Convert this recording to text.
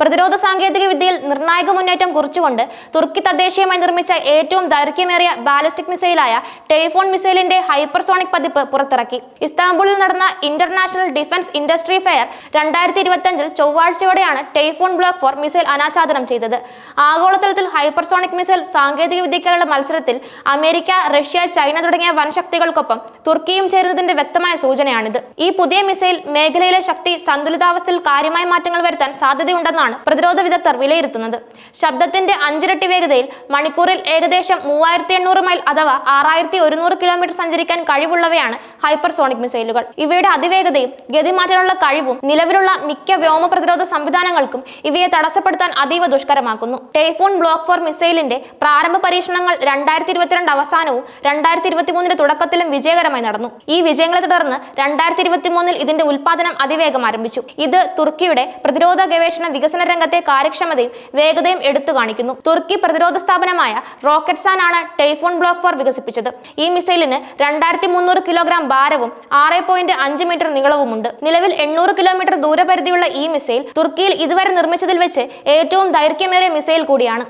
പ്രതിരോധ സാങ്കേതിക വിദ്യയിൽ നിർണായക മുന്നേറ്റം കുറിച്ചുകൊണ്ട് തുർക്കി തദ്ദേശീയമായി നിർമ്മിച്ച ഏറ്റവും ദൈർഘ്യമേറിയ ബാലിസ്റ്റിക് മിസൈലായ ടെലിഫോൺ മിസൈലിന്റെ ഹൈപ്പർസോണിക് പതിപ്പ് പുറത്തിറക്കി. ഇസ്താംബുളിൽ നടന്ന ഇന്റർനാഷണൽ ഡിഫൻസ് ഇൻഡസ്ട്രി ഫെയർ രണ്ടായിരത്തി ഇരുപത്തിയഞ്ചിൽ ചൊവ്വാഴ്ചയോടെയാണ് ടെലിഫോൺ ബ്ലോക്ക് ഫോർ മിസൈൽ അനാച്ഛാദനം ചെയ്തത്. ആഗോളതലത്തിൽ ഹൈപ്പർസോണിക് മിസൈൽ സാങ്കേതിക വിദ്യയ്ക്കായുള്ള മത്സരത്തിൽ അമേരിക്ക റഷ്യ ചൈന തുടങ്ങിയ വൻശക്തികൾക്കൊപ്പം തുർക്കിയും ചേരുന്നതിന്റെ വ്യക്തമായ സൂചനയാണിത്. ഈ പുതിയ മിസൈൽ മേഖലയിലെ ശക്തി സന്തുലിതാവസ്ഥയിൽ കാര്യമായ മാറ്റങ്ങൾ വരുത്താൻ സാധ്യതയുണ്ടെന്നാണ് പ്രതിരോധ വിദഗ്ധർ വിലയിരുത്തുന്നത്. ശബ്ദത്തിന്റെ അഞ്ചിരട്ടി വേഗതയിൽ മണിക്കൂറിൽ ഏകദേശം മൂവായിരത്തി എണ്ണൂറ് മൈൽ അഥവാ ആറായിരത്തി ഒരുന്നൂറ് കിലോമീറ്റർ സഞ്ചരിക്കാൻ കഴിവുള്ളവയാണ് ഹൈപ്പർസോണിക് മിസൈലുകൾ. ഇവയുടെ അതിവേഗതയും ഗതിമാറ്റാനുള്ള കഴിവും നിലവിലുള്ള മിക്ക വ്യോമ പ്രതിരോധ സംവിധാനങ്ങൾക്കും ഇവയെ തടസ്സപ്പെടുത്താൻ അതീവ ദുഷ്കരമാക്കുന്നു. ടൈഫൂൺ ബ്ലോക്ക് ഫോർ മിസൈലിന്റെ പ്രാരംഭ പരീക്ഷണങ്ങൾ രണ്ടായിരത്തി ഇരുപത്തിരണ്ട് അവസാനവും രണ്ടായിരത്തി ഇരുപത്തിമൂന്നിന്റെ തുടക്കത്തിലും വിജയകരമായി നടന്നു. ഈ വിജയങ്ങളെ തുടർന്ന് രണ്ടായിരത്തി ഇരുപത്തിമൂന്നിൽ ഇതിന്റെ ഉൽപാദനം അതിവേഗം ആരംഭിച്ചു. ഇത് തുർക്കിയുടെ പ്രതിരോധ ഗവേഷണ വികസന രംഗത്തെ കാര്യക്ഷമതയും വേഗതയും എടുത്തു കാണിക്കുന്നു. തുർക്കി പ്രതിരോധ സ്ഥാപനമായ റോക്കറ്റ്സാൻ ആണ് ടൈഫോൺ ബ്ലോക്ക് ഫോർ വികസിപ്പിച്ചത്. ഈ മിസൈലിന് രണ്ടായിരത്തി മുന്നൂറ് കിലോഗ്രാം ഭാരവും ആറ് പോയിന്റ് അഞ്ച് മീറ്റർ നീളവുമുണ്ട്. നിലവിൽ എണ്ണൂറ് കിലോമീറ്റർ ദൂരപരിധിയുള്ള ഈ മിസൈൽ തുർക്കിയിൽ ഇതുവരെ നിർമ്മിച്ചതിൽ വെച്ച് ഏറ്റവും ദൈർഘ്യമേറിയ മിസൈൽ കൂടിയാണ്.